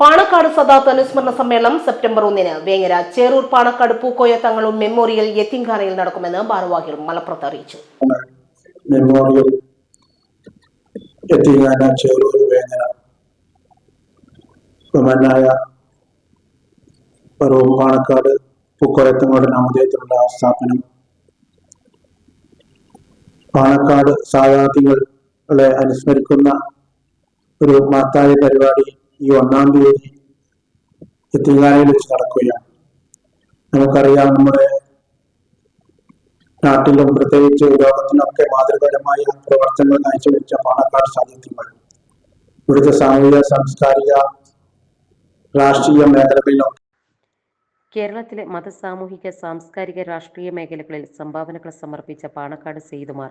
പാണക്കാട് സദാത്ത് അനുസ്മരണ സമ്മേളനം സെപ്റ്റംബർ ഒന്നിന് വേങ്ങര ചേറൂർ പാണക്കാട് പൂക്കോയ തങ്ങളും മെമ്മോറിയൽ യത്തിൻഖാനയിൽ നടക്കുമെന്ന് ഭാരവാഹികൾ മലപ്പുറത്ത് അറിയിച്ചു. മെമ്മോറിയൽ ചേറൂർ വേങ്ങര പാണക്കാട് പൂക്കോയത്തങ്ങളുടെ നാമധേയത്തിലുള്ള സ്ഥാപനം പാണക്കാട് സാധാർത്ഥികളെ അനുസ്മരിക്കുന്ന ഒരു മഹത്തായ പരിപാടി ഈ ഒന്നാം തീയതി എത്തിങ്ങാനയിൽ വെച്ച് നടക്കുകയാണ്. നമുക്കറിയാം നമ്മുടെ നാട്ടിലും പ്രത്യേകിച്ച് ലോകത്തിനൊക്കെ മാതൃകരമായ പ്രവർത്തനങ്ങൾ കാഴ്ചവെച്ച പാണക്കാട് സാഹിത്യങ്ങൾ. ഇവിടുത്തെ സാമൂഹിക സാംസ്കാരിക രാഷ്ട്രീയ മേഖലകളിലൊക്കെ കേരളത്തിലെ മത സാമൂഹിക സാംസ്കാരിക രാഷ്ട്രീയ മേഖലകളിൽ സംഭാവനകൾ സമർപ്പിച്ച Panakkad സെയ്തുമാർ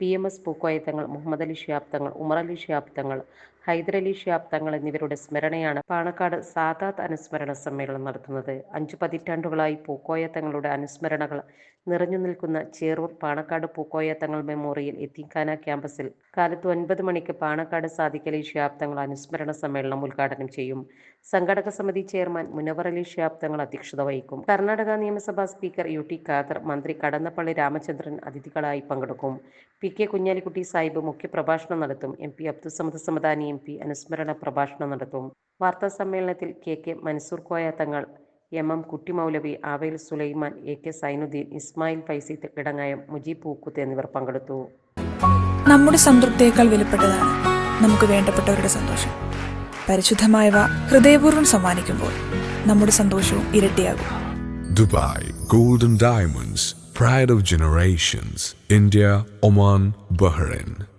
P M S Pookoyathangal Muhammad Ali Shihab Thangal Umar Ali Shiyab തങ്ങൾ ഹൈദരലി ഷിയാബ് തങ്ങൾ എന്നിവരുടെ സ്മരണയാണ് പാണക്കാട് സാദാത്ത് അനുസ്മരണ സമ്മേളനം നടത്തുന്നത്. അഞ്ചു പതിറ്റാണ്ടുകളായി പൂക്കോയ തങ്ങളുടെ അനുസ്മരണകൾ നിറഞ്ഞു നിൽക്കുന്ന ചേറൂർ പാണക്കാട് പൂക്കോയ തങ്ങൾ മെമ്മോറിയൽ എത്തിക്കാന ക്യാമ്പസിൽ കാലത്ത് ഒൻപത് മണിക്ക് പാണക്കാട് സാദിഖലി ഷിയാബ് തങ്ങൾ അനുസ്മരണ സമ്മേളനം ഉദ്ഘാടനം ചെയ്യും. സംഘടക സമിതി ചെയർമാൻ മുനവർ അലി ഷിയാബ് തങ്ങൾ അധ്യക്ഷത വഹിക്കും. കർണാടക നിയമസഭാ സ്പീക്കർ യു ടി ഖാദർ മന്ത്രി കടന്നപ്പള്ളി രാമചന്ദ്രൻ അതിഥികളായി പങ്കെടുക്കും. പി കെ കുഞ്ഞാലിക്കുട്ടി സാഹിബ് മുഖ്യപ്രഭാഷണം നടത്തും. M P Abdussamad Samadani M P അനുസ്മരണ പ്രഭാഷണം നടത്തും. വാർത്താ സമ്മേളനത്തിൽ K K Mansoor Koya Thangal M M Kuttymoulavi ആവേൽ Sulaiman A K Zainuddin Ismail Faizy Kidangayam Mujeeb Pookkuth എന്നിവർ പങ്കെടുത്തു. നമ്മുടെ സംതൃപ്തിയേക്കാൾ വിലപ്പെട്ടതാണ് നമുക്ക് വേണ്ടപ്പെട്ടവരുടെ സന്തോഷം. പരിശുദ്ധമായവ ഹൃദയപൂർവം സമ്മാനിക്കുമ്പോൾ നമ്മുടെ സന്തോഷവും ഇരട്ടിയാകും. Dubai golden diamonds pride of generations India Oman Bahrain.